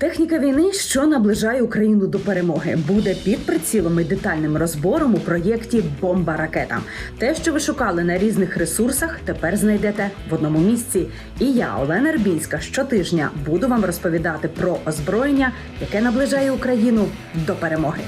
Техніка війни, що наближає Україну до перемоги, буде під прицілом і детальним розбором у проєкті Бомба ракета. Те, що ви шукали на різних ресурсах, тепер знайдете в одному місці. І я, Олена Рбінська, щотижня буду вам розповідати про озброєння, яке наближає Україну до перемоги.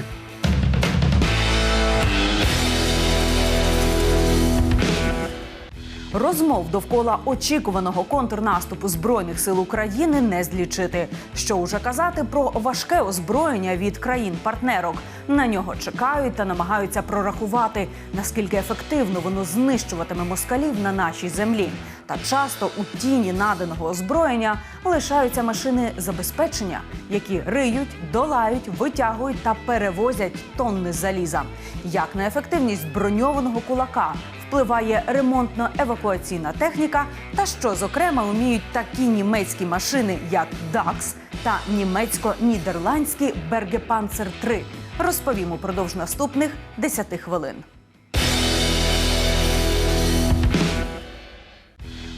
Розмов довкола очікуваного контрнаступу збройних сил України не злічити. Що уже казати про важке озброєння від країн-партнерок. На нього чекають та намагаються прорахувати, наскільки ефективно воно знищуватиме москалів на нашій землі. Та часто у тіні наданого озброєння лишаються машини забезпечення, які риють, долають, витягують та перевозять тонни заліза. Як на ефективність броньованого кулака впливає ремонтно-евакуаційна техніка, та що зокрема вміють такі німецькі машини, як DAX та німецько-нідерландські Бергепанцер 3 Розповім упродовж наступних 10 хвилин.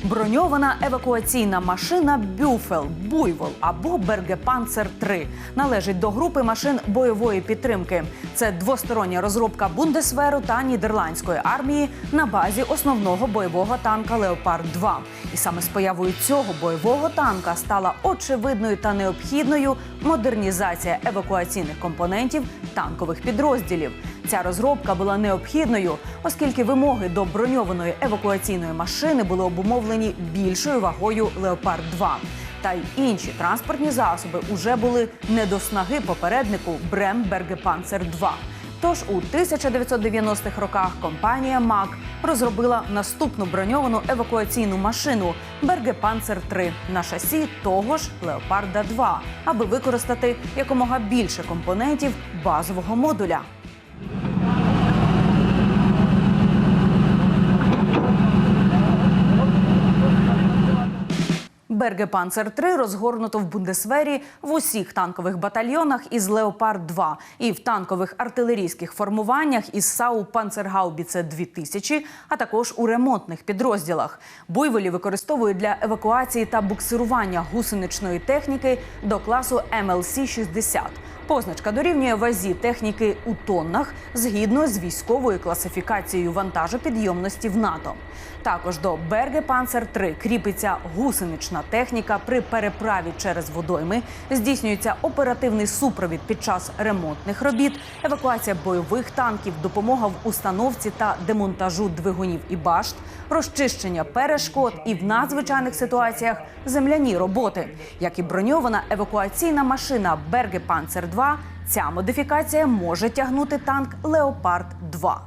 Броньована евакуаційна машина Бюфел, Буйвол або Бергепанцер 3 належить до групи машин бойової підтримки. Це двостороння розробка Бундесверу та нідерландської армії на базі основного бойового танка Леопард 2 І саме з появою цього бойового танка стала очевидною та необхідною модернізація евакуаційних компонентів танкових підрозділів. Ця розробка була необхідною, оскільки вимоги до броньованої евакуаційної машини були обумовлені більшою вагою Леопард 2 Та й інші транспортні засоби уже були не до снаги попереднику Брем Бергепанцер 2 Тож у 1990-х роках компанія МАК розробила наступну броньовану евакуаційну машину Бергепанцер 3 на шасі того ж Леопарда 2 аби використати якомога більше компонентів базового модуля. Бергепанцер 3 розгорнуто в Бундесвері в усіх танкових батальйонах із Леопард 2 і в танкових артилерійських формуваннях із САУ Панцергаубіце 2000, а також у ремонтних підрозділах. Буйволі використовують для евакуації та буксирування гусеничної техніки до класу МЛС-60. Позначка дорівнює вазі техніки у тоннах згідно з військовою класифікацією вантажопідйомності в НАТО. Також до Берге Панцер 3 кріпиться гусенична техніка при переправі через водойми. Здійснюється оперативний супровід під час ремонтних робіт, евакуація бойових танків, допомога в установці та демонтажу двигунів і башт, розчищення перешкод і в надзвичайних ситуаціях земляні роботи, як і броньована евакуаційна машина Берге Панцер 2 Ця модифікація може тягнути танк Леопард 2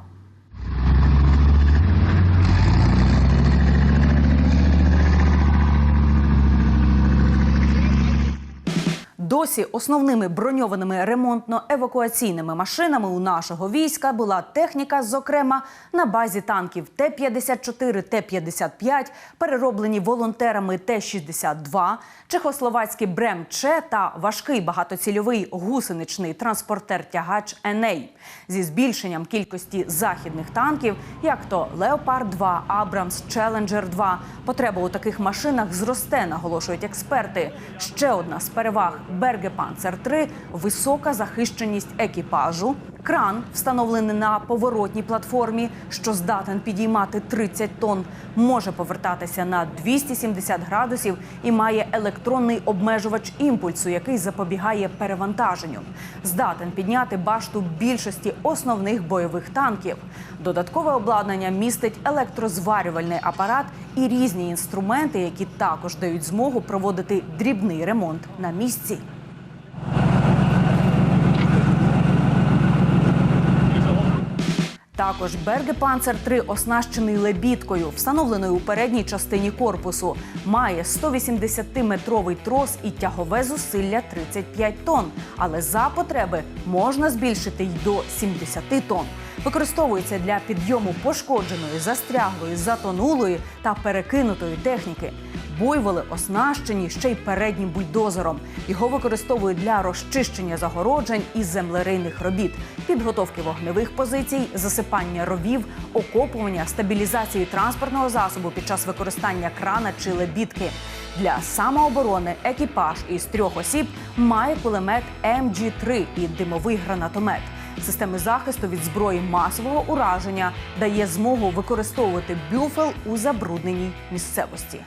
Досі основними броньованими ремонтно-евакуаційними машинами у нашого війська була техніка, зокрема на базі танків Т-54, Т-55, перероблені волонтерами Т-62, чехословацький Брем-Че та важкий багатоцільовий гусеничний транспортер-тягач Еней зі збільшенням кількості західних танків, як то Леопард 2 Абрамс, Челенджер 2 Потреба у таких машинах зросте, наголошують експерти. Ще одна з переваг Берге Панцер 3 висока захищеність екіпажу. Кран, встановлений на поворотній платформі, що здатен підіймати 30 тонн, може повертатися на 270 градусів і має електронний обмежувач імпульсу, який запобігає перевантаженню. Здатен підняти башту більшості основних бойових танків. Додаткове обладнання містить електрозварювальний апарат і різні інструменти, які також дають змогу проводити дрібний ремонт на місці. Також Бергепанцер 3 оснащений лебідкою, встановленою у передній частині корпусу. Має 180-метровий трос і тягове зусилля 35 тонн. Але за потреби можна збільшити й до 70 тонн. Використовується для підйому пошкодженої, застряглої, затонулої та перекинутої техніки. Буйволи оснащені ще й переднім бульдозером. Його використовують для розчищення загороджень і землерийних робіт, підготовки вогневих позицій, засипання ровів, окопування, стабілізації транспортного засобу під час використання крана чи лебідки. Для самооборони екіпаж із трьох осіб має кулемет МГ-3 і димовий гранатомет. Системи захисту від зброї масового ураження дає змогу використовувати бюфел у забрудненій місцевості.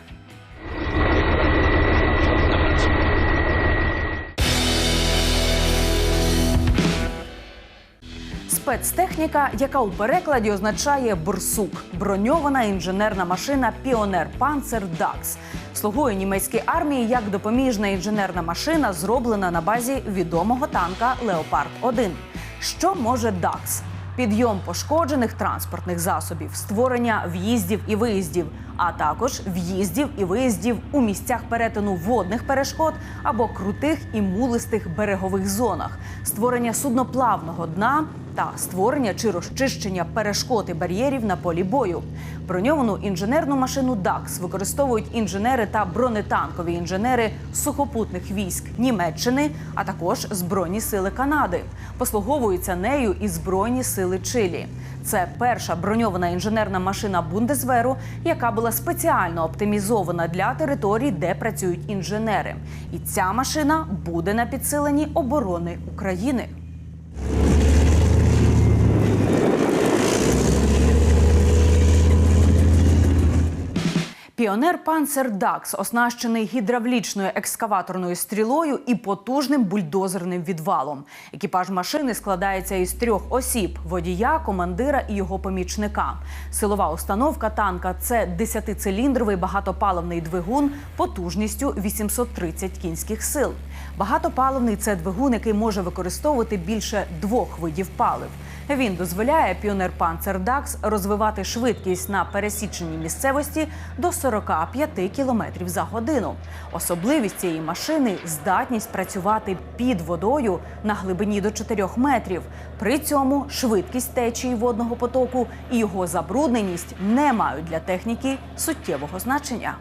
Спецтехніка, яка у перекладі означає борсук, броньована інженерна машина Піонер Панцер Дакс. Слугує німецькій армії як допоміжна інженерна машина, зроблена на базі відомого танка Леопард 1 Що може Дакс? Підйом пошкоджених транспортних засобів, створення в'їздів і виїздів, а також в'їздів і виїздів у місцях перетину водних перешкод або крутих і мулистих берегових зонах, створення судноплавного дна та створення чи розчищення перешкод і бар'єрів на полі бою. Броньовану інженерну машину ДАКС використовують інженери та бронетанкові інженери сухопутних військ Німеччини, а також Збройні сили Канади. Послуговуються нею і Збройні сили Чилі. Це перша броньована інженерна машина Бундесверу, яка була спеціально оптимізована для територій, де працюють інженери. І ця машина буде на підсиленні оборони України. Піонер Панцер Дакс оснащений гідравлічною екскаваторною стрілою і потужним бульдозерним відвалом. Екіпаж машини складається із трьох осіб: водія, командира і його помічника. Силова установка танка це 10-циліндровий багатопаливний двигун потужністю 830 кінських сил. Багатопаливний це двигун, який може використовувати більше двох видів палив. Він дозволяє піонер Панцер Дакс розвивати швидкість на пересіченій місцевості до 45 км за годину. Особливість цієї машини здатність працювати під водою на глибині до 4 метрів. При цьому швидкість течії водного потоку і його забрудненість не мають для техніки суттєвого значення.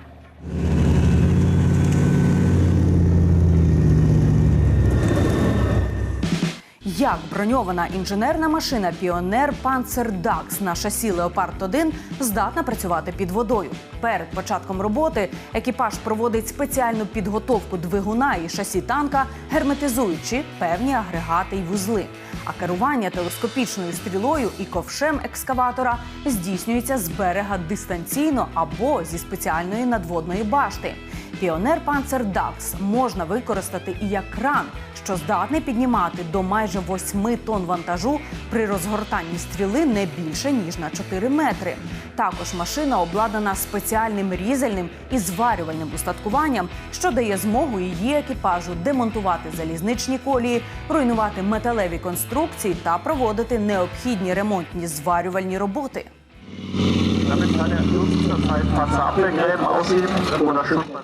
Як броньована інженерна машина Піонер Панцер Дакс на шасі Леопард 1 здатна працювати під водою. Перед початком роботи екіпаж проводить спеціальну підготовку двигуна і шасі танка, герметизуючи певні агрегати й вузли. А керування телескопічною стрілою і ковшем екскаватора здійснюється з берега дистанційно або зі спеціальної надводної башти. Піонер Панцер Дакс можна використати і як кран, що здатний піднімати до майже 8 тонн вантажу при розгортанні стріли не більше ніж на 4 метри. Також машина обладнана спеціальним різальним і зварювальним устаткуванням, що дає змогу її екіпажу демонтувати залізничні колії, руйнувати металеві конструкції та проводити необхідні ремонтні зварювальні роботи. Er Luftverteil Panzerabwehrgräben ausheben oder Schutzmann.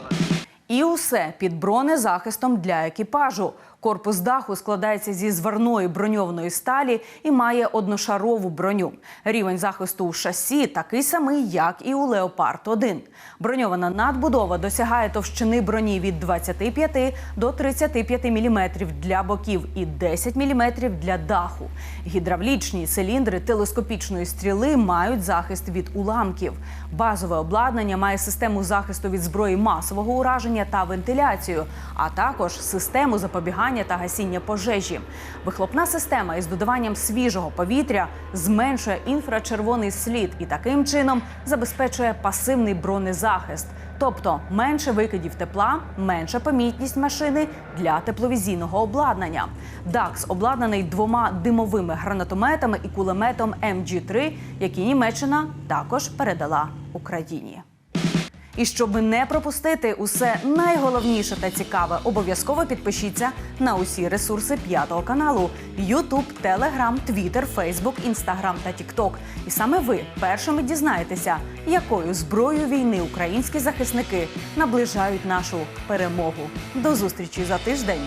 І усе під бронезахистом для екіпажу. Корпус даху складається зі зварної броньованої сталі і має одношарову броню. Рівень захисту у шасі такий самий, як і у Леопард 1 Броньована надбудова досягає товщини броні від 25 до 35 мм для боків і 10 мм для даху. Гідравлічні циліндри телескопічної стріли мають захист від уламків. Базове обладнання має систему захисту від зброї масового ураження та вентиляцію, а також систему запобігання та гасіння пожежі. Вихлопна система із додаванням свіжого повітря зменшує інфрачервоний слід і таким чином забезпечує пасивний бронезахист. Тобто менше викидів тепла, менша помітність машини для тепловізійного обладнання. ДАКС обладнаний двома димовими гранатометами і кулеметом МГ-3, які Німеччина також передала Україні. І щоб не пропустити усе найголовніше та цікаве, обов'язково підпишіться на усі ресурси п'ятого каналу: YouTube, Telegram, Twitter, Facebook, Instagram та TikTok. І саме ви першими дізнаєтеся, якою зброєю війни українські захисники наближають нашу перемогу. До зустрічі за тиждень.